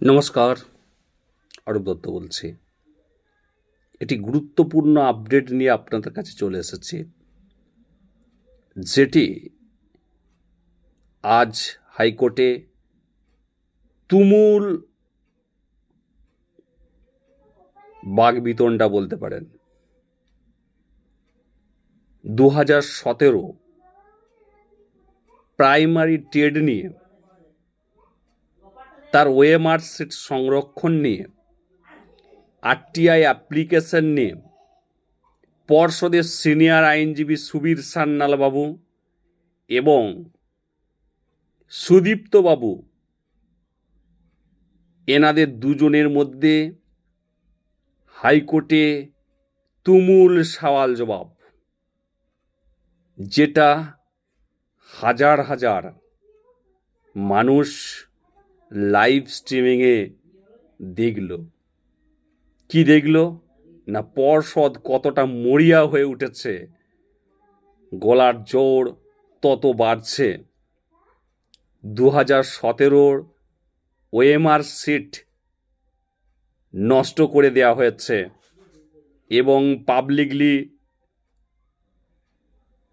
নমস্কার অরূপ দত্ত বলছি। এটি গুরুত্বপূর্ণ আপডেট নিয়ে আপনাদের কাছে চলে এসেছি, যেটি আজ হাইকোর্টে তুমুল বাগবিতণ্ডা বলতে পারেন। দু হাজার সতেরো প্রাইমারি ট্রেড নিয়ে তার ওএমআর সিট সংরক্ষণ নিয়ে, আরটিআই অ্যাপ্লিকেশন নিয়ে, পর্ষদের সিনিয়র আইনজীবী সুবীর সান্যাল বাবু এবং সুদীপ্ত বাবু এনাদের দুজনের মধ্যে হাইকোর্টে তুমুল সওয়াল জবাব, যেটা হাজার হাজার মানুষ লাইভ স্ট্রিমিংয়ে দেখল। কি দেখল? না পর্ষদ কতটা মরিয়া হয়ে উঠেছে? গলার জোর তত বাড়ছে। দু হাজার সতেরোর ওএমআর সিট নষ্ট করে দেওয়া হয়েছে এবং পাবলিকলি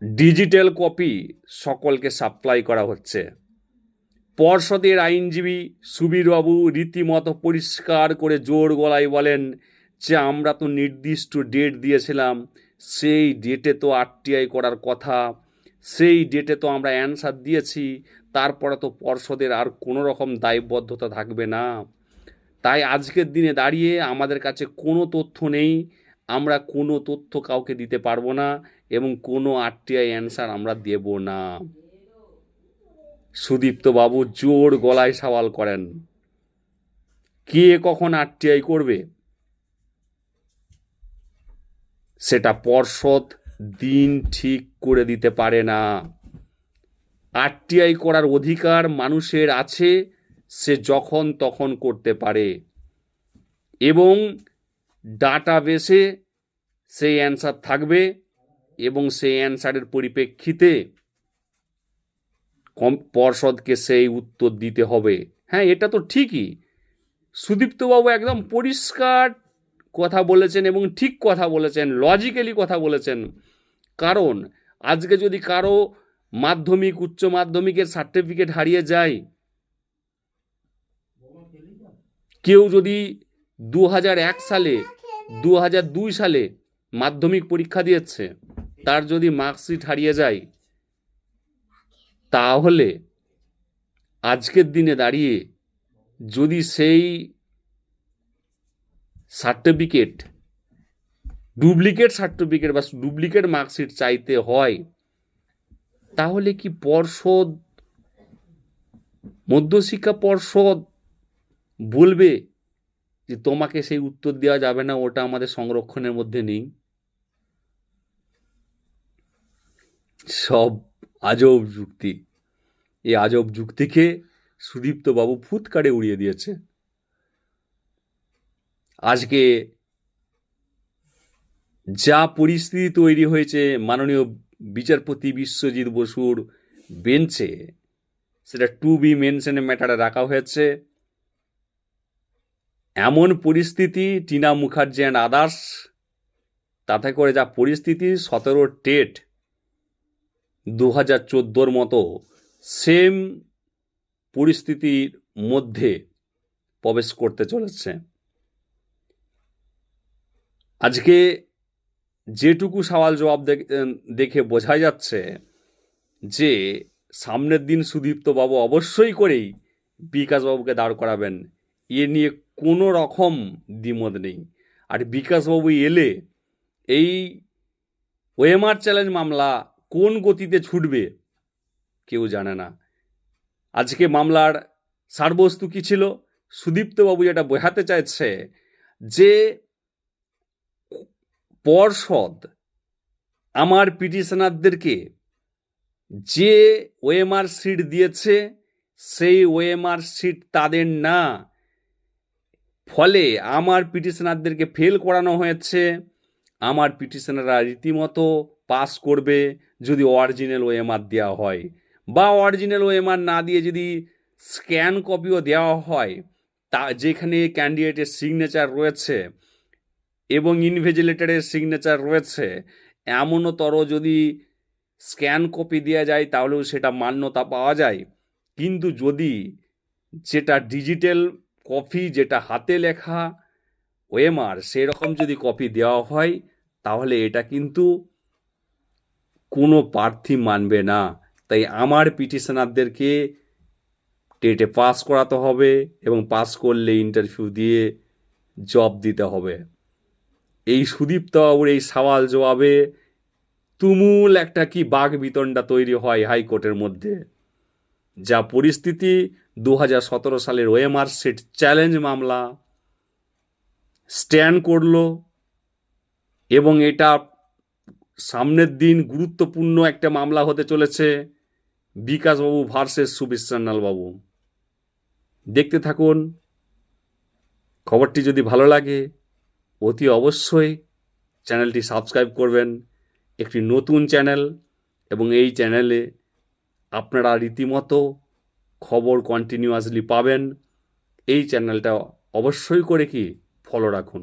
ডিজিটাল কপি সকলকে সাপ্লাই করা হচ্ছে। পর্ষদের আইনজীবী সুবীরবাবু রীতিমতো পরিষ্কার করে জোর গলায় বলেন, যে আমরা তো নির্দিষ্ট ডেট দিয়েছিলাম, সেই ডেটে তো আরটিআই করার কথা, সেই ডেটে তো আমরা অ্যান্সার দিয়েছি, তারপরে তো পর্ষদের আর কোনো রকম দায়বদ্ধতা থাকবে না। তাই আজকের দিনে দাঁড়িয়ে আমাদের কাছে কোনো তথ্য নেই, আমরা কোনো তথ্য কাউকে দিতে পারব না এবং কোনো আরটিআই অ্যান্সার আমরা দেব না। সুদীপ্ত বাবু জোর গলায় সওয়াল করেন, কে কখন আরটিআই করবে? সেটা পর্ষদ দিন ঠিক করে দিতে পারে না। আরটিআই করার অধিকার মানুষের আছে, সে যখন তখন করতে পারে। এবং ডাটাবেসে সেই অ্যান্সার থাকবে এবং সেই অ্যান্সারের পরিপ্রেক্ষিতে কম পর্ষদকে সেই উত্তর দিতে হবে। হ্যাঁ এটা তো ঠিকই। সুদীপ্তবাবু একদম পরিষ্কার কথা বলেছেন এবং ঠিক কথা বলেছেন লজিক্যালি কথা বলেছেন। কারণ, আজকে যদি কারও মাধ্যমিক, উচ্চ মাধ্যমিকের সার্টিফিকেট হারিয়ে যায়, কেউ যদি দু এক সালে দু দুই সালে মাধ্যমিক পরীক্ষা দিয়েছে, তার যদি মার্কশিট হারিয়ে যায় তাহলে আজকের দিনে দাঁড়িয়ে যদি সেই সার্টিফিকেট ডুপ্লিকেট সার্টিফিকেট বা ডুপ্লিকেট মার্কশিট চাইতে হয়, তাহলে কি পর্ষদ, মধ্যশিক্ষা পর্ষদ বলবে যে তোমাকে সেই উত্তর দেওয়া যাবে না, ওটা আমাদের সংরক্ষণের মধ্যে নেই? সব আজব যুক্তি। এই আজব যুক্তিকে সুদীপ্ত বাবু ফুৎকারে উড়িয়ে দিয়েছে। আজকে যা পরিস্থিতি তৈরি হয়েছে, মাননীয় বিচারপতি বিশ্বজিৎ বসুর বেঞ্চে, সেটা টু বি মেনশনে ম্যাটারে রাখা হয়েছে। এমন পরিস্থিতি, টিনা মুখার্জি অ্যান্ড আদার্স তাতে করে যা পরিস্থিতি, সতেরো টেট, দু হাজার চোদ্দোর মতো সেম পরিস্থিতির মধ্যে প্রবেশ করতে চলেছে। আজকে যেটুকু সওয়াল জবাব দেখে বোঝা যাচ্ছে যে, সামনের দিন সুদীপ্ত বাবু অবশ্যই করেই বিকাশবাবুকে দাঁড় করাবেন। এ নিয়ে কোনো রকম দ্বিমত নেই। আর বিকাশবাবু এলে এই ওএমআর চ্যালেঞ্জ মামলা কোন গতিতে ছুটবে কেউ জানে না। আজকে মামলার সারবস্তু কী ছিল? সুদীপ্তবাবু যেটা বোঝাতে চাইছে যে পর্ষদ আমার পিটিশনারদেরকে যে ওএমআর সিট দিয়েছে, সেই ওএমআর সিট তাদের না। ফলে আমার পিটিশনারদেরকে ফেল করানো হয়েছে। আমার পিটিশনাররা রীতিমতো পাস করবে যদি অরিজিনাল ওএমআর দেওয়া হয়। বা অরিজিনাল ওএমআর না দিয়ে যদি স্ক্যান কপিও দেওয়া হয়, তা যেখানে ক্যান্ডিডেটের সিগনেচার রয়েছে এবং ইনভেজিলেটরের সিগনেচার রয়েছে, এমনতর যদি স্ক্যান কপি দেওয়া যায় তাহলেও সেটা মান্যতা পাওয়া যায়। কিন্তু যদি যেটা ডিজিটাল কপি যেটা হাতে লেখা ওএমআর সেরকম যদি কপি দেওয়া হয়, তাহলে এটা কিন্তু কোনো প্রার্থী মানবে না। তাই আমার পিটিশনারদেরকে টেটে পাস করাতে হবে এবং পাস করলে ইন্টারভিউ দিয়ে জব দিতে হবে। এই সুদীপ্ত বাবুর এই সওয়াল জবাবে তুমুল একটা কি বাঘ বিতণ্ডা তৈরি হয় হাইকোর্টের মধ্যে, যা পরিস্থিতি দু সতেরো সালের ওএমআর সেট চ্যালেঞ্জ মামলা, স্ট্যান্ড করল এবং এটা সামনের দিন গুরুত্বপূর্ণ একটা মামলা হতে চলেছে। বিকাশবাবু ভার্সেস সুবিশ্রান্নাল বাবু দেখতে থাকুন, খবরটি যদি ভালো লাগে, অতি অবশ্যই চ্যানেলটি সাবস্ক্রাইব করবেন, একটি নতুন চ্যানেল, এবং এই চ্যানেলে আপনারা রীতিমতো খবর কন্টিনিউয়াসলি পাবেন। এই চ্যানেলটা অবশ্যই করে কি ফলো রাখুন।